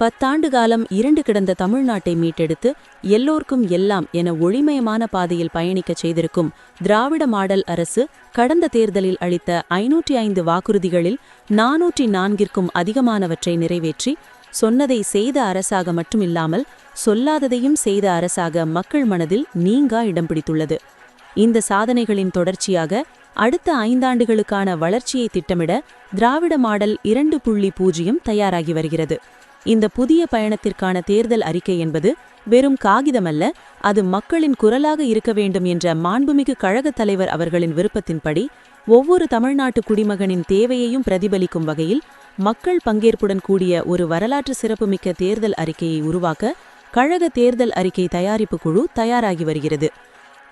பத்தாண்டு காலம் இரண்டு கிடந்த தமிழ்நாட்டை மீட்டெடுத்து எல்லோர்க்கும் எல்லாம் என ஒளிமயமான பாதையில் பயணிக்கச் செய்திருக்கும் திராவிட மாடல் அரசு கடந்த தேர்தலில் அளித்த ஐநூற்றி ஐந்து வாக்குறுதிகளில் நாநூற்றி நான்கிற்கும் அதிகமானவற்றை நிறைவேற்றி சொன்னதை செய்த அரசாக மட்டுமில்லாமல் சொல்லாததையும் செய்த அரசாக மக்கள் மனதில் நீங்கா இடம் பிடித்துள்ளது. இந்த சாதனைகளின் தொடர்ச்சியாக அடுத்த ஐந்தாண்டுகளுக்கான வளர்ச்சியை திட்டமிட திராவிட மாடல் இரண்டு புள்ளி பூஜ்ஜியம் தயாராகி வருகிறது. இந்த புதிய பயணத்திற்கான தேர்தல் அறிக்கை என்பது வெறும் காகிதமல்ல அது மக்களின் குரலாக இருக்க வேண்டும் என்ற மாண்புமிகு கழகத் தலைவர் அவர்களின் விருப்பத்தின்படி ஒவ்வொரு தமிழ்நாட்டு குடிமகனின் தேவையையும் பிரதிபலிக்கும் வகையில் மக்கள் பங்கேற்புடன் கூடிய ஒரு வரலாற்று சிறப்புமிக்க தேர்தல் அறிக்கையை உருவாக்க கழக தேர்தல் அறிக்கை தயாரிப்பு குழு தயாராகி வருகிறது.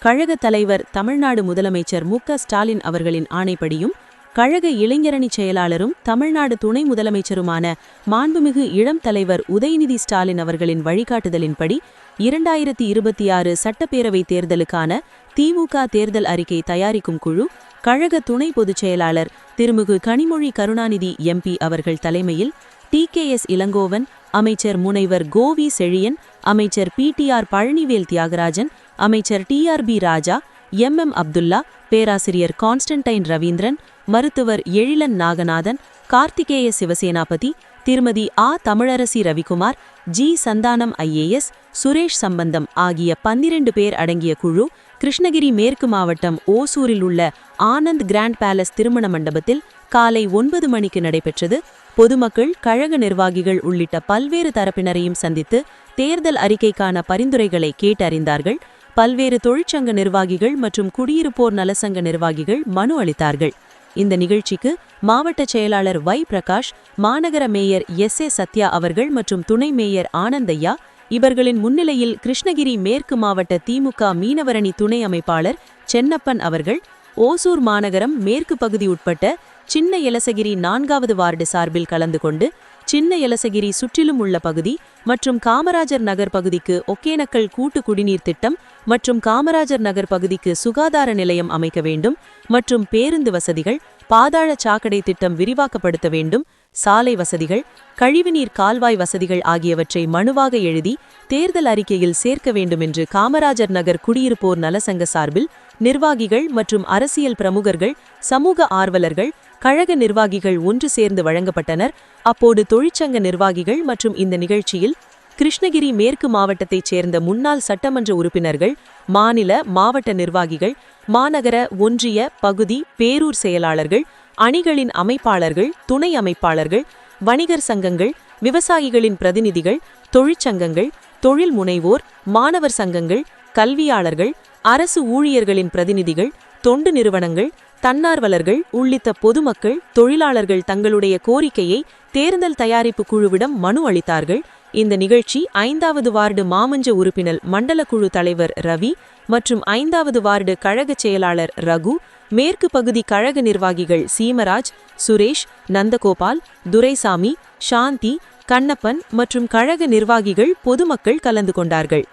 கழக தலைவர் தமிழ்நாடு முதலமைச்சர் மு ஸ்டாலின் அவர்களின் ஆணைப்படியும் கழக இளைஞரணி செயலாளரும் தமிழ்நாடு துணை முதலமைச்சருமான மாண்புமிகு இளம் தலைவர் உதயநிதி ஸ்டாலின் அவர்களின் வழிகாட்டுதலின்படி இரண்டாயிரத்தி இருபத்தி ஆறு சட்டப்பேரவை தேர்தலுக்கான திமுக தேர்தல் அறிக்கை தயாரிக்கும் குழு கழக துணை பொதுச் செயலாளர் திருமிகு கனிமொழி கருணாநிதி எம்பி அவர்கள் தலைமையில் டி கே எஸ் இளங்கோவன் அமைச்சர் முனைவர் கோவி செழியன் அமைச்சர் P T R Palanivel Thiagarajan அமைச்சர் T R B Raja M M Abdullah பேராசிரியர் கான்ஸ்டன்டைன் ரவீந்திரன் மருத்துவர் எழிலன் நாகநாதன் கார்த்திகேய சிவசேனாபதி திருமதி ஆ. தமிழரசி ரவிக்குமார் ஜி. சந்தானம் ஐஏஎஸ் சுரேஷ் சம்பந்தம் ஆகிய பன்னிரண்டு பேர் அடங்கிய குழு கிருஷ்ணகிரி மேற்கு மாவட்டம் ஓசூரில் உள்ள ஆனந்த் கிராண்ட் பேலஸ் திருமண மண்டபத்தில் காலை ஒன்பது மணிக்கு நடைபெற்றது. பொதுமக்கள் கழக நிர்வாகிகள் உள்ளிட்ட பல்வேறு தரப்பினரையும் சந்தித்து தேர்தல் அறிக்கைக்கான பரிந்துரைகளை கேட்டறிந்தார்கள். பல்வேறு தொழிற்சங்க நிர்வாகிகள் மற்றும் குடியிருப்போர் நலசங்க நிர்வாகிகள் மனு அளித்தார்கள். இந்த நிகழ்ச்சிக்கு மாவட்ட செயலாளர் வை பிரகாஷ் மாநகர மேயர் எஸ் ஏ சத்யா அவர்கள் மற்றும் துணை மேயர் ஆனந்தையா இவர்களின் முன்னிலையில் கிருஷ்ணகிரி மேற்கு மாவட்ட திமுக மீனவரணி துணை அமைப்பாளர் சென்னப்பன் அவர்கள் ஓசூர் மாநகரம் மேற்கு பகுதி உட்பட்ட சின்ன எலசகிரி நான்காவது வார்டு சார்பில் கலந்து கொண்டு சின்ன எலசகிரி சுற்றிலும் உள்ள பகுதி மற்றும் காமராஜர் நகர் பகுதிக்கு ஒகேனக்கல் கூட்டு குடிநீர் திட்டம் மற்றும் காமராஜர் நகர் பகுதிக்கு சுகாதார நிலையம் அமைக்க வேண்டும் மற்றும் பேருந்து வசதிகள் பாதாள சாக்கடை திட்டம் விரிவாக்கப்படுத்த வேண்டும் சாலை வசதிகள் கழிவுநீர் கால்வாய் வசதிகள் ஆகியவற்றை மனுவாக எழுதி தேர்தல் அறிக்கையில் சேர்க்க வேண்டும் என்று காமராஜர் நகர் குடியிருப்போர் நலசங்க சார்பில் நிர்வாகிகள் மற்றும் அரசியல் பிரமுகர்கள் சமூக ஆர்வலர்கள் கழக நிர்வாகிகள் ஒன்று சேர்ந்து வழங்கப்பட்டனர். அப்போது தொழிற்சங்க நிர்வாகிகள் மற்றும் இந்த நிகழ்ச்சியில் கிருஷ்ணகிரி மேற்கு மாவட்டத்தைச் சேர்ந்த முன்னாள் சட்டமன்ற உறுப்பினர்கள் மாநில மாவட்ட நிர்வாகிகள் மாநகர ஒன்றிய பகுதி பேரூர் செயலாளர்கள் அணிகளின் அமைப்பாளர்கள் துணை அமைப்பாளர்கள் வணிகர் சங்கங்கள் விவசாயிகளின் பிரதிநிதிகள் தொழிற்சங்கங்கள் தொழில் முனைவோர் மாணவர் சங்கங்கள் கல்வியாளர்கள் அரசு ஊழியர்களின் பிரதிநிதிகள் தொண்டு நிறுவனங்கள் தன்னார்வலர்கள் உள்ளிட்ட பொதுமக்கள் தொழிலாளர்கள் தங்களுடைய கோரிக்கையை தேர்தல் தயாரிப்பு குழுவிடம் மனு அளித்தார்கள். இந்த நிகழ்ச்சி ஐந்தாவது வார்டு மாமஞ்ச உறுப்பினர் மண்டல குழு தலைவர் ரவி மற்றும் ஐந்தாவது வார்டு கழக செயலாளர் ரகு மேற்கு பகுதி கழக நிர்வாகிகள் சீமராஜ் சுரேஷ் நந்தகோபால் துரைசாமி சாந்தி கண்ணப்பன் மற்றும் கழக நிர்வாகிகள் பொதுமக்கள் கலந்து கொண்டார்கள்.